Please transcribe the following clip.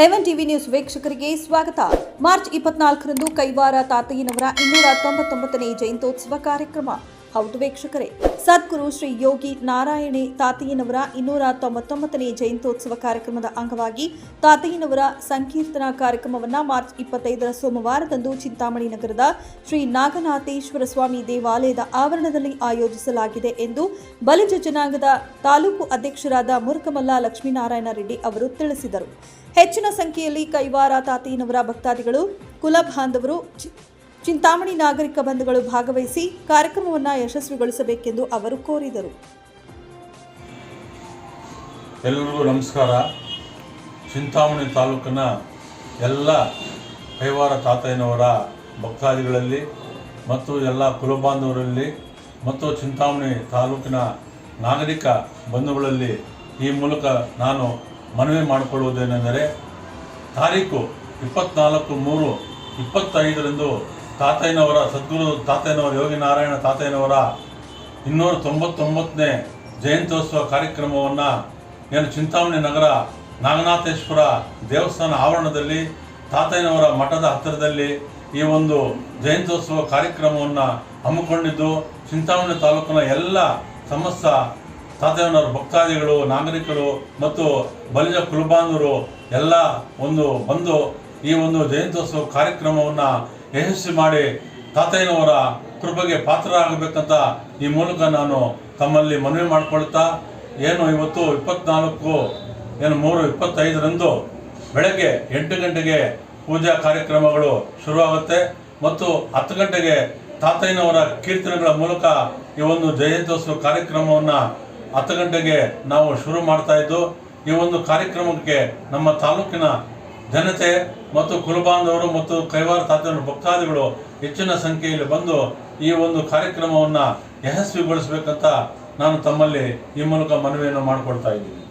ಎವನ್ TV news ವೀಕ್ಷಕರಿಗೆ ಸ್ವಾಗತ. March ಇಪ್ಪತ್ನಾಲ್ಕರಂದು ಕೈವಾರ ತಾತಯ್ಯನವರ ಇನ್ನೂರ ತೊಂಬತ್ತೊಂಬತ್ತನೇ ಜಯಂತ್ಯೋತ್ಸವ ಕಾರ್ಯಕ್ರಮ. ಹೌದು ವೀಕ್ಷಕರೇ. ಸದ್ಗುರು ಶ್ರೀ ಯೋಗಿ ನಾರಾಯಣೆ ತಾತಯ್ಯನವರ ಇನ್ನೂರ ತೊಂಬತ್ತೊಂಬತ್ತನೇ ಜಯಂತ್ಯೋತ್ಸವ ಕಾರ್ಯಕ್ರಮದ ಅಂಗವಾಗಿ ತಾತಯ್ಯನವರ ಸಂಕೀರ್ತನಾ ಕಾರ್ಯಕ್ರಮವನ್ನು ಮಾರ್ಚ್ ಇಪ್ಪತ್ತೈದರ ಸೋಮವಾರದಂದು ಚಿಂತಾಮಣಿ ನಗರದ ಶ್ರೀ ನಾಗನಾಥೇಶ್ವರ ಸ್ವಾಮಿ ದೇವಾಲಯದ ಆವರಣದಲ್ಲಿ ಆಯೋಜಿಸಲಾಗಿದೆ ಎಂದು ಬಲಿಜ ಜನಾಂಗದ ತಾಲೂಕು ಅಧ್ಯಕ್ಷರಾದ ಮುರುಕಮಲ್ಲ ಲಕ್ಷ್ಮೀನಾರಾಯಣ ರೆಡ್ಡಿ ಅವರು ತಿಳಿಸಿದರು. ಹೆಚ್ಚಿನ ಸಂಖ್ಯೆಯಲ್ಲಿ ಕೈವಾರ ತಾತಯ್ಯನವರ ಭಕ್ತಾದಿಗಳು ಕುಲ ಬಾಂಧವರು ಚಿಂತಾಮಣಿ ನಾಗರಿಕ ಬಂಧುಗಳು ಭಾಗವಹಿಸಿ ಕಾರ್ಯಕ್ರಮವನ್ನು ಯಶಸ್ವಿಗೊಳಿಸಬೇಕೆಂದು ಅವರು ಕೋರಿದರು. ಎಲ್ಲರಿಗೂ ನಮಸ್ಕಾರ. ಚಿಂತಾಮಣಿ ತಾಲೂಕಿನ ಎಲ್ಲ ಕೈವಾರ ತಾತಯ್ಯನವರ ಭಕ್ತಾದಿಗಳಲ್ಲಿ ಮತ್ತು ಎಲ್ಲ ಕುಲಬಾಂಧವರಲ್ಲಿ ಮತ್ತು ಚಿಂತಾಮಣಿ ತಾಲೂಕಿನ ನಾಗರಿಕ ಬಂಧುಗಳಲ್ಲಿ ಈ ಮೂಲಕ ನಾನು ಮನವಿ ಮಾಡಿಕೊಳ್ಳುವುದೇನೆಂದರೆ, ತಾರೀಕು ಇಪ್ಪತ್ತ್ನಾಲ್ಕು ಮೂರು ಇಪ್ಪತ್ತೈದರಂದು ತಾತಯ್ಯನವರ, ಸದ್ಗುರು ತಾತಯ್ಯನವರ, ಯೋಗಿ ನಾರಾಯಣ ತಾತಯ್ಯನವರ ಇನ್ನೂರ ತೊಂಬತ್ತೊಂಬತ್ತನೇ ಜಯಂತ್ಯೋತ್ಸವ ಕಾರ್ಯಕ್ರಮವನ್ನು ಏನು ಚಿಂತಾಮಣಿ ನಗರ ನಾಗನಾಥೇಶ್ವರ ದೇವಸ್ಥಾನ ಆವರಣದಲ್ಲಿ, ತಾತಯ್ಯನವರ ಮಠದ ಹತ್ತಿರದಲ್ಲಿ ಈ ಒಂದು ಜಯಂತ್ಯೋತ್ಸವ ಕಾರ್ಯಕ್ರಮವನ್ನು ಹಮ್ಮಿಕೊಂಡಿದ್ದು, ಚಿಂತಾಮಣಿ ತಾಲೂಕಿನ ಎಲ್ಲ ಸಮಸ್ತ ತಾತಯ್ಯನವರ ಭಕ್ತಾದಿಗಳು, ನಾಗರಿಕರು ಮತ್ತು ಬಲಿಜ ಕುಲಬಾಂಧವರು ಎಲ್ಲ ಒಂದು ಬಂದು ಈ ಒಂದು ಜಯಂತ್ಯೋತ್ಸವ ಕಾರ್ಯಕ್ರಮವನ್ನು ಯಶಸ್ವಿ ಮಾಡಿ ತಾತಯ್ಯನವರ ಕೃಪೆಗೆ ಪಾತ್ರರಾಗಬೇಕಂತ ಈ ಮೂಲಕ ನಾನು ತಮ್ಮಲ್ಲಿ ಮನವಿ ಮಾಡಿಕೊಳ್ತಾ, ಏನು ಇವತ್ತು ಇಪ್ಪತ್ನಾಲ್ಕು, ಏನು ಮೂರು, ಇಪ್ಪತ್ತೈದರಂದು ಬೆಳಗ್ಗೆ ಎಂಟು ಗಂಟೆಗೆ ಪೂಜಾ ಕಾರ್ಯಕ್ರಮಗಳು ಶುರುವಾಗುತ್ತೆ. ಮತ್ತು ಹತ್ತು ಗಂಟೆಗೆ ತಾತಯ್ಯನವರ ಕೀರ್ತನೆಗಳ ಮೂಲಕ ಈ ಒಂದು ಜಯಂತ್ಯೋತ್ಸವ ಕಾರ್ಯಕ್ರಮವನ್ನು ಹತ್ತು ಗಂಟೆಗೆ ನಾವು ಶುರು ಮಾಡ್ತಾ ಇದ್ದು, ಈ ಒಂದು ಕಾರ್ಯಕ್ರಮಕ್ಕೆ ನಮ್ಮ ತಾಲೂಕಿನ ಜನತೆ ಮತ್ತು ಕುಲಬಾಂಧವರು ಮತ್ತು ಕೈವಾರ ತಾತನ ಭಕ್ತಾದಿಗಳು ಹೆಚ್ಚಿನ ಸಂಖ್ಯೆಯಲ್ಲಿ ಬಂದು ಈ ಒಂದು ಕಾರ್ಯಕ್ರಮವನ್ನು ಯಶಸ್ವಿಗೊಳಿಸಬೇಕಂತ ನಾನು ತಮ್ಮಲ್ಲಿ ಈ ಮೂಲಕ ಮನವಿಯನ್ನು ಮಾಡಿಕೊಳ್ತಾ ಇದ್ದೀನಿ.